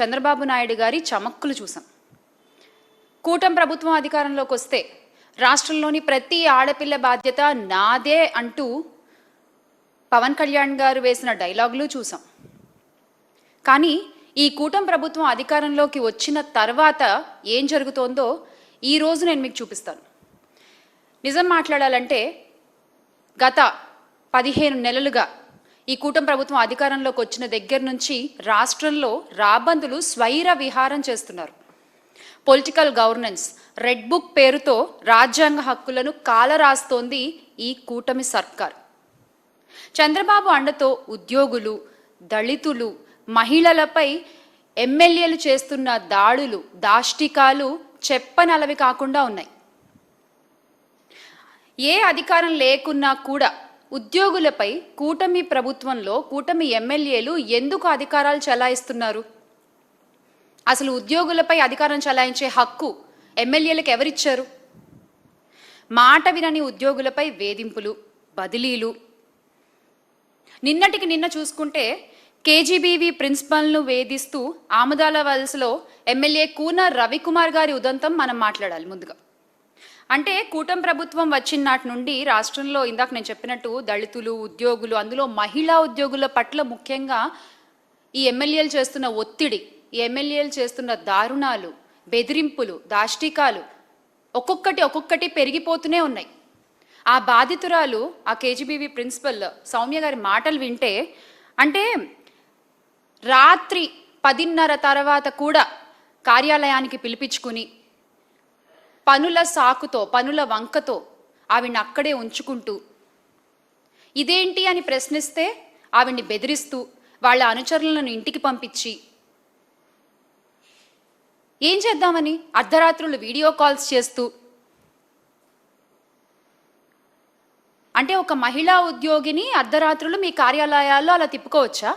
చంద్రబాబు నాయుడు గారి చమక్కులు చూసాం. కూటమి ప్రభుత్వం అధికారంలోకి వస్తే రాష్ట్రంలోని ప్రతి ఆడపిల్ల బాధ్యత నాదే అంటూ పవన్ కళ్యాణ్ గారు వేసిన డైలాగులు చూసాం. కానీ ఈ కూటమి ప్రభుత్వం అధికారంలోకి వచ్చిన తర్వాత ఏం జరుగుతోందో ఈ రోజు నేను మీకు చూపిస్తాను. నిజం మాట్లాడాలంటే గత పదిహేను నెలలుగా ఈ కూటమి ప్రభుత్వం అధికారంలోకి వచ్చిన దగ్గర నుంచి రాష్ట్రంలో రాబందులు స్వైర విహారం చేస్తున్నారు. పొలిటికల్ గవర్నెన్స్ రెడ్ బుక్ పేరుతో రాజ్యాంగ హక్కులను కాలరాస్తోంది ఈ కూటమి సర్కార్. చంద్రబాబు అండతో ఉద్యోగులు దళితులు మహిళలపై ఎమ్మెల్యేలు చేస్తున్న దాడులు దాష్టికాలు చెప్పనలవి కాకుండా ఉన్నాయి. ఏ అధికారం లేకున్నా కూడా ఉద్యోగులపై కూటమి ప్రభుత్వంలో కూటమి ఎమ్మెల్యేలు ఎందుకు అధికారాలు చెలాయిస్తున్నారు? అసలు ఉద్యోగులపై అధికారం చెలాయించే హక్కు ఎమ్మెల్యేలకు ఎవరిచ్చారు? మాట వినని ఉద్యోగులపై వేధింపులు బదిలీలు. నిన్నటికి నిన్న చూసుకుంటే కేజీబీవీ ప్రిన్సిపల్ను వేధిస్తూ ఆముదాల వలసలో ఎమ్మెల్యే కూన రవికుమార్ గారి ఉదంతం మనం మాట్లాడాలి ముందుగా. అంటే కూటమి ప్రభుత్వం వచ్చిన నాటి నుండి రాష్ట్రంలో ఇందాక నేను చెప్పినట్టు దళితులు ఉద్యోగులు అందులో మహిళా ఉద్యోగుల పట్ల ముఖ్యంగా ఈ ఎమ్మెల్యేలు చేస్తున్న ఒత్తిడి ఈ ఎమ్మెల్యేలు చేస్తున్న దారుణాలు బెదిరింపులు దాష్టికాలు ఒక్కొక్కటి ఒక్కొక్కటి పెరిగిపోతూనే ఉన్నాయి. ఆ బాధితురాలు ఆ కేజీబీవి ప్రిన్సిపల్ సౌమ్య గారి మాటలు వింటే అంటే రాత్రి పదిన్నర తర్వాత కూడా కార్యాలయానికి పిలిపించుకుని పనుల సాకుతో పనుల వంకతో ఆవిడ్ని అక్కడే ఉంచుకుంటూ ఇదేంటి? అని ప్రశ్నిస్తే ఆవిడ్ని బెదిరిస్తూ వాళ్ళ అనుచరులను ఇంటికి పంపించి ఏం చేద్దామని? అర్ధరాత్రులు వీడియో కాల్స్ చేస్తూ అంటే ఒక మహిళా ఉద్యోగిని అర్ధరాత్రులు మీ కార్యాలయాల్లో అలా తిప్పుకోవచ్చా?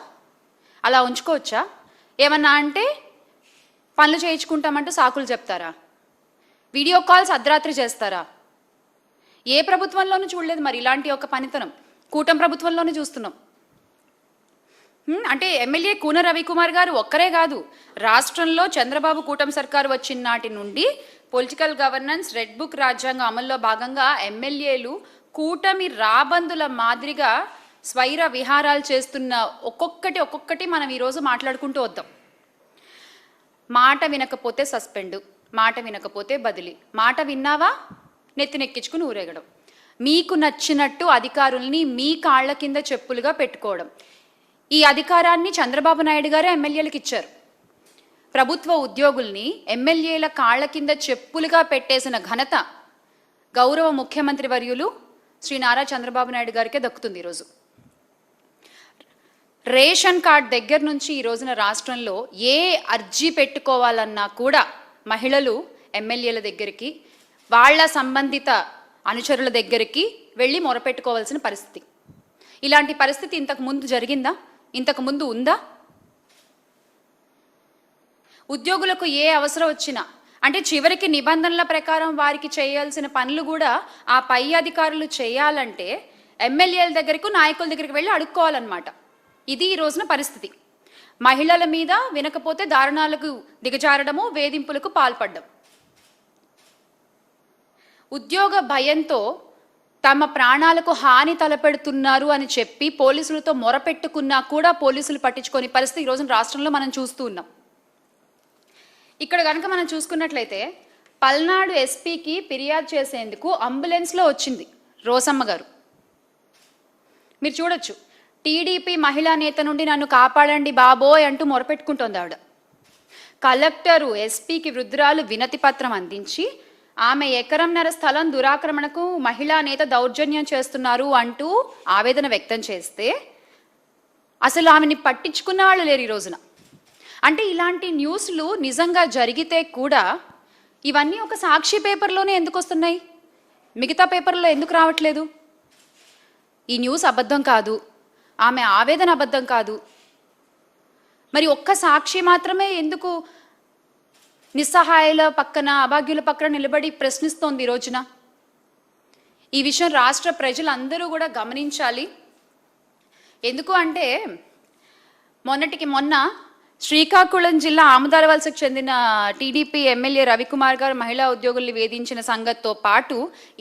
అలా ఉంచుకోవచ్చా? ఏమన్నా అంటే పనులు చేయించుకుంటామంటూ సాకులు చెప్తారా? వీడియో కాల్స్ అర్ధరాత్రి చేస్తారా? ఏ ప్రభుత్వంలోనూ చూడలేదు మరి ఇలాంటి ఒక పనితనం. కూటమి ప్రభుత్వంలోనే చూస్తున్నాం. అంటే ఎమ్మెల్యే కూన రవికుమార్ గారు ఒక్కరే కాదు. రాష్ట్రంలో చంద్రబాబు కూటమి సర్కారు వచ్చిన నాటి నుండి పొలిటికల్ గవర్నెన్స్ రెడ్ బుక్ రాజ్యాంగం అమల్లో భాగంగా ఎమ్మెల్యేలు కూటమి రాబందుల మాదిరిగా స్వైర విహారాలు చేస్తున్న ఒక్కొక్కటి ఒక్కొక్కటి మనం ఈరోజు మాట్లాడుకుంటూ వద్దాం. మాట వినకపోతే సస్పెండ్. మాట వినకపోతే బదిలీ. మాట విన్నావా? నెత్తినెక్కించుకుని ఊరేగడం. మీకు నచ్చినట్టు అధికారుల్ని మీ కాళ్ళ కింద చెప్పులుగా పెట్టుకోవడం. ఈ అధికారాన్ని చంద్రబాబు నాయుడు గారే ఎమ్మెల్యేలకు ఇచ్చారు. ప్రభుత్వ ఉద్యోగుల్ని ఎమ్మెల్యేల కాళ్ళ కింద చెప్పులుగా పెట్టేసిన ఘనత గౌరవ ముఖ్యమంత్రి వర్యులు శ్రీ నారా చంద్రబాబు నాయుడు గారికే దక్కుతుంది ఈరోజు. రేషన్ కార్డ్ దగ్గర నుంచి ఈ రోజున రాష్ట్రంలో ఏ అర్జీ పెట్టుకోవాలన్నా కూడా మహిళలు ఎమ్మెల్యేల దగ్గరికి వాళ్ళ సంబంధిత అనుచరుల దగ్గరికి వెళ్ళి మొరపెట్టుకోవాల్సిన పరిస్థితి. ఇలాంటి పరిస్థితి ఇంతకు ముందు జరిగిందా? ఇంతకు ముందు ఉందా? ఉద్యోగులకు ఏ అవసరం వచ్చినా అంటే చివరికి నిబంధనల ప్రకారం వారికి చేయాల్సిన పనులు కూడా ఆ పై అధికారులు చేయాలంటే ఎమ్మెల్యేల దగ్గరకు నాయకుల దగ్గరికి వెళ్ళి అడుక్కోవాలన్నమాట. ఇది ఈ రోజున పరిస్థితి. మహిళల మీద వినకపోతే దారుణాలకు దిగజారడము వేధింపులకు పాల్పడడం. ఉద్యోగ భయంతో తమ ప్రాణాలకు హాని తలపెడుతున్నారు అని చెప్పి పోలీసులతో మొరపెట్టుకున్నా కూడా పోలీసులు పట్టించుకొని పరిస్థితి ఈరోజు రోజున రాష్ట్రంలో మనం చూస్తూ ఉన్నాం. ఇక్కడ కనుక మనం చూసుకున్నట్లయితే పల్నాడు ఎస్పీకి ఫిర్యాదు చేసేందుకు అంబులెన్స్లో వచ్చింది రోసమ్మ గారు. మీరు చూడొచ్చు. టీడీపీ మహిళా నేత నుండి నన్ను కాపాడండి బాబోయ్ అంటూ మొరపెట్టుకుంటోంది ఆవిడ. కలెక్టరు ఎస్పీకి వృద్ధురాలు వినతి పత్రం అందించి ఆమె ఎకరంన్నర స్థలం దురాక్రమణకు మహిళా నేత దౌర్జన్యం చేస్తున్నారు అంటూ ఆవేదన వ్యక్తం చేస్తే అసలు ఆమెని పట్టించుకున్న వాళ్ళు లేరు ఈ రోజున. అంటే ఇలాంటి న్యూస్లు నిజంగా జరిగితే కూడా ఇవన్నీ ఒక సాక్షి పేపర్లోనే ఎందుకు వస్తున్నాయి? మిగతా పేపర్లో ఎందుకు రావట్లేదు? ఈ న్యూస్ అబద్ధం కాదు. ఆమె ఆవేదన అబద్ధం కాదు. మరి ఒక్క సాక్షి మాత్రమే ఎందుకు నిస్సహాయాల పక్కన అభాగ్యుల పక్కన నిలబడి ప్రశ్నిస్తోంది ఈ రోజున? ఈ విషయం రాష్ట్ర ప్రజలందరూ కూడా గమనించాలి. ఎందుకు అంటే మొన్నటికి మొన్న శ్రీకాకుళం జిల్లా ఆముదాలవలసకు చెందిన టీడీపీ ఎమ్మెల్యే రవికుమార్ గారు మహిళా ఉద్యోగుల్ని వేధించిన సంగతితో పాటు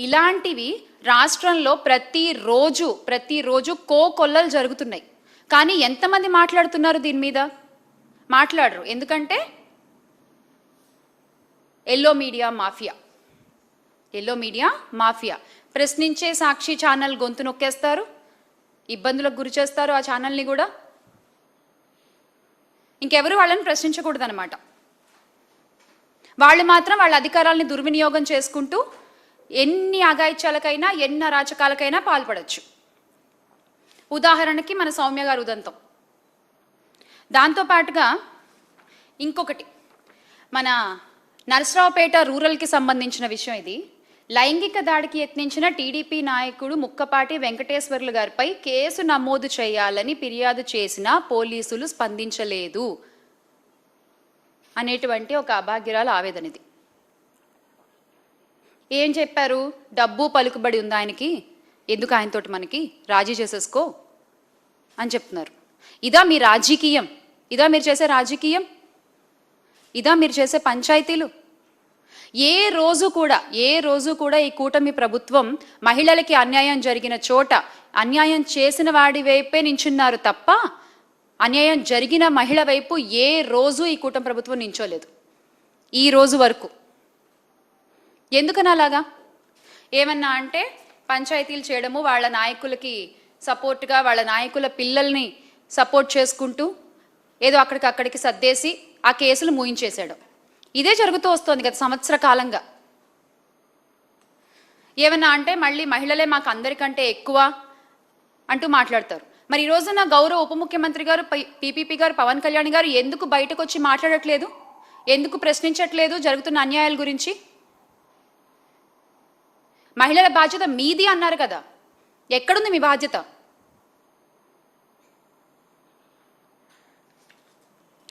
ఇలాంటివి రాష్ట్రంలో ప్రతిరోజు ప్రతిరోజు కో కొల్లలు జరుగుతున్నాయి. కానీ ఎంతమంది మాట్లాడుతున్నారు దీని మీద? మాట్లాడరు. ఎందుకంటే yellow media mafia. Yellow media mafia. ప్రశ్నించే సాక్షి ఛానల్ గొంతు నొక్కేస్తారు. ఇబ్బందులకు గురి చేస్తారు ఆ ఛానల్ని కూడా. ఇంకెవరు వాళ్ళని ప్రశ్నించకూడదన్నమాట. వాళ్ళు మాత్రం వాళ్ళ అధికారాలని దుర్వినియోగం చేసుకుంటూ ఎన్ని అఘాయిత్యాలకైనా ఎన్ని అరాచకాలకైనా పాల్పడచ్చు. ఉదాహరణకి మన సౌమ్య గారు ఉదంతం. దాంతోపాటుగా ఇంకొకటి. మన నరసరావుపేట రూరల్కి సంబంధించిన విషయం ఇది. లైంగిక దాడికి యత్నించిన టీడీపీ నాయకుడు ముక్కపాటి వెంకటేశ్వర్లు గారిపై కేసు నమోదు చేయాలని ఫిర్యాదు చేసినా పోలీసులు స్పందించలేదు. అనేటువంటి ఒక అభాగ్యరాల ఆవేదన ఇది. ఏం చెప్పారు? డబ్బు పలుకుబడి ఉంది ఆయనకి? ఎందుకు ఆయనతోటి మనకి? రాజీ చేసేసుకో అని చెప్తున్నారు. ఇదా మీ రాజకీయం. ఇదా మీరు చేసే రాజకీయం? ఇదా మీరు చేసే పంచాయతీలు? ఏ రోజు కూడా ఏ రోజు కూడా ఈ కూటమి ప్రభుత్వం మహిళలకి అన్యాయం జరిగిన చోట అన్యాయం చేసిన వాడి వైపే నించున్నారు తప్ప అన్యాయం జరిగిన మహిళ వైపు ఏ రోజు ఈ కూటమి ప్రభుత్వం నించోలేదు. ఈ రోజు వరకు. ఎందుకని అలాగా ఏమన్నా అంటే పంచాయతీలు చేయడము వాళ్ళ నాయకులకి సపోర్ట్గా వాళ్ళ నాయకుల పిల్లల్ని సపోర్ట్ చేసుకుంటూ ఏదో అక్కడికి అక్కడికి సర్దేసి ఆ కేసులు మూయించేశాడు. ఇదే జరుగుతూ వస్తోంది గత సంవత్సర కాలంగా. ఏమన్నా అంటే మళ్ళీ మహిళలే మాకు అందరికంటే ఎక్కువ అంటూ మాట్లాడతారు. మరి ఈ రోజున గౌరవ ఉప ముఖ్యమంత్రి గారు పీపీపీ గారు పవన్ కళ్యాణ్ గారు ఎందుకు బయటకు వచ్చి మాట్లాడట్లేదు? ఎందుకు ప్రశ్నించట్లేదు జరుగుతున్న అన్యాయాల గురించి? మహిళల బాధ్యత మీది అన్నారు కదా. ఎక్కడుంది మీ బాధ్యత?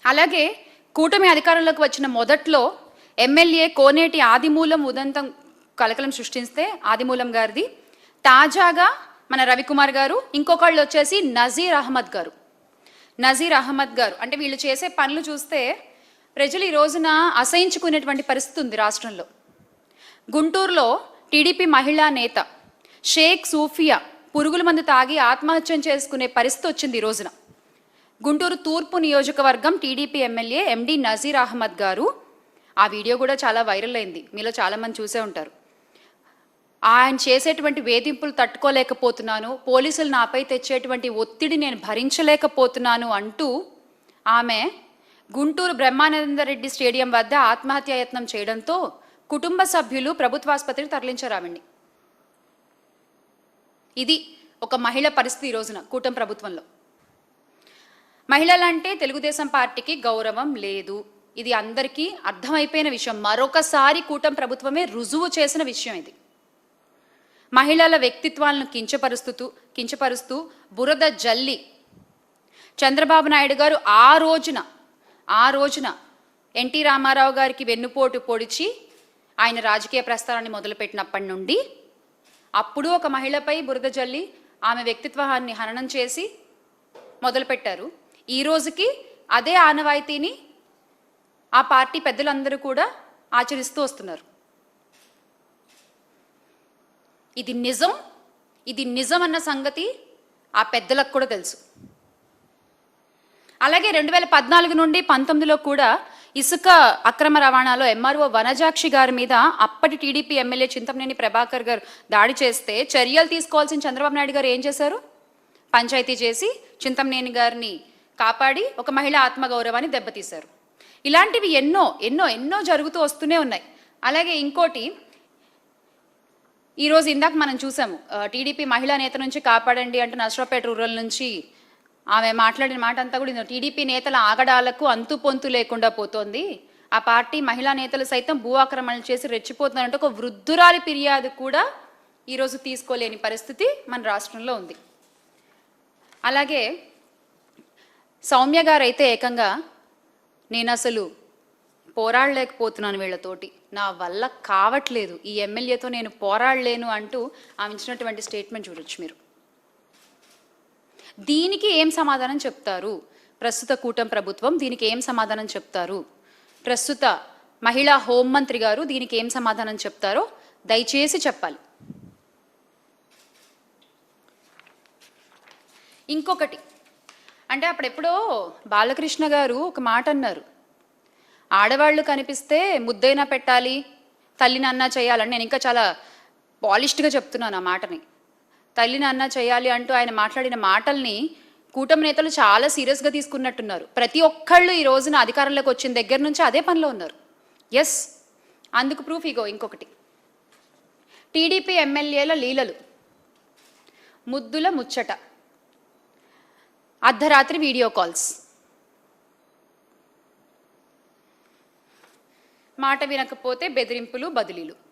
అలాగే కూటమి అధికారంలోకి వచ్చిన మొదట్లో ఎమ్మెల్యే కోనేటి ఆదిమూలం ఉదంతం కలకలం సృష్టిస్తే ఆదిమూలం గారిది. తాజాగా మన రవికుమార్ గారు ఇంకొకళ్ళు వచ్చేసి నజీర్ అహ్మద్ గారు. నజీర్ అహ్మద్ గారు. అంటే వీళ్ళు చేసే పనులు చూస్తే ప్రజలు ఈ రోజున అసహించుకునేటువంటి పరిస్థితి ఉంది రాష్ట్రంలో. గుంటూరులో టీడీపీ మహిళా నేత షేక్ సూఫియా పురుగుల మందు తాగి ఆత్మహత్యం చేసుకునే పరిస్థితి వచ్చింది ఈ రోజున. గుంటూరు తూర్పు నియోజకవర్గం TDP MLA MD Nazeer Ahmed గారు. ఆ వీడియో కూడా చాలా వైరల్ అయింది. మీలో చాలామంది చూసే ఉంటారు. ఆయన చేసేటువంటి వేధింపులు తట్టుకోలేకపోతున్నాను. పోలీసులు నాపై తెచ్చేటువంటి ఒత్తిడి నేను భరించలేకపోతున్నాను అంటూ ఆమె గుంటూరు బ్రహ్మానందరెడ్డి స్టేడియం వద్ద ఆత్మహత్యాయత్నం చేయడంతో కుటుంబ సభ్యులు ప్రభుత్వాసుపత్రికి తరలించారు ఆవిడ్ని. ఇది ఒక మహిళ పరిస్థితి ఈ రోజున కూటమి ప్రభుత్వంలో. మహిళలంటే తెలుగుదేశం పార్టీకి గౌరవం లేదు. ఇది అందరికీ అర్థమైపోయిన విషయం. మరొకసారి కూటమి ప్రభుత్వమే రుజువు చేసిన విషయం ఇది. మహిళల వ్యక్తిత్వాలను కించపరుస్తూ కించపరుస్తూ బురద జల్లి చంద్రబాబు నాయుడు గారు ఆ రోజున ఆ రోజున ఎన్టీ రామారావు గారికి వెన్నుపోటు పొడిచి ఆయన రాజకీయ ప్రస్థానాన్ని మొదలుపెట్టినప్పటి నుండి అప్పుడు ఒక మహిళపై బురద జల్లి ఆమె వ్యక్తిత్వాన్ని హననం చేసి మొదలుపెట్టారు. ఈ రోజుకి అదే ఆనవాయితీని ఆ పార్టీ పెద్దలందరూ కూడా ఆచరిస్తూ వస్తున్నారు. ఇది నిజం ఇది నిజం అన్న సంగతి ఆ పెద్దలకు కూడా తెలుసు. అలాగే రెండు వేల పద్నాలుగు నుండి పంతొమ్మిదిలో కూడా ఇసుక అక్రమ రవాణాలో ఎంఆర్ఓ వనజాక్షి గారి మీద అప్పటి టీడీపీ ఎమ్మెల్యే చింతమనేని ప్రభాకర్ గారు దాడి చేస్తే చర్యలు తీసుకోవాల్సిన చంద్రబాబు నాయుడు గారు ఏం చేశారు? పంచాయతీ చేసి చింతమనేని గారిని కాపాడి ఒక మహిళ ఆత్మగౌరవాన్ని దెబ్బతీశారు. ఇలాంటివి ఎన్నో ఎన్నో ఎన్నో జరుగుతూ వస్తూనే ఉన్నాయి. అలాగే ఇంకోటి ఈరోజు ఇందాక మనం చూసాము టీడీపీ మహిళా నేత నుంచి కాపాడండి అంటూ నర్సరావుపేట రూరల్ నుంచి ఆమె మాట్లాడిన మాట అంతా కూడా టీడీపీ నేతల ఆగడాలకు అంతు పొంతు లేకుండా పోతోంది. ఆ పార్టీ మహిళా నేతలు సైతం భూ ఆక్రమణలు చేసి రెచ్చిపోతున్నారంటే ఒక వృద్ధురాలి ఫిర్యాదు కూడా ఈరోజు తీసుకోలేని పరిస్థితి మన రాష్ట్రంలో ఉంది. అలాగే సౌమ్య గారైతే ఏకంగా నేను అసలు పోరాడలేకపోతున్నాను వీళ్ళతోటి. నా వల్ల కావట్లేదు. ఈ ఎమ్మెల్యేతో నేను పోరాడలేను అంటూ ఆమె ఇచ్చినటువంటి స్టేట్మెంట్ చూడొచ్చు మీరు. దీనికి ఏం సమాధానం చెప్తారు? ప్రస్తుత కూటం ప్రభుత్వం దీనికి ఏం సమాధానం చెప్తారు? ప్రస్తుత మహిళా హోంమంత్రి గారు దీనికి ఏం సమాధానం చెప్తారో దయచేసి చెప్పాలి. ఇంకొకటి అంటే అప్పుడెప్పుడో బాలకృష్ణ గారు ఒక మాట అన్నారు. ఆడవాళ్ళు కనిపిస్తే ముద్దైనా పెట్టాలి తల్లినన్నా చేయాలని నేను ఇంకా చాలా పాలిష్డ్గా చెప్తున్నాను ఆ మాటని. తల్లినన్నా చేయాలి అంటూ ఆయన మాట్లాడిన మాటల్ని కూటమి నేతలు చాలా సీరియస్గా తీసుకున్నట్టున్నారు. ప్రతి ఒక్కళ్ళు ఈ రోజున అధికారంలోకి వచ్చిన దగ్గర నుంచి అదే పనిలో ఉన్నారు. ఎస్ అందుకు ప్రూఫ్ ఇగో ఇంకొకటి. టీడీపీ ఎమ్మెల్యేల లీలలు. ముద్దుల ముచ్చట. అర్ధరాత్రి వీడియో కాల్స్. మాట వినకపోతే బెదిరింపులు బదిలీలు.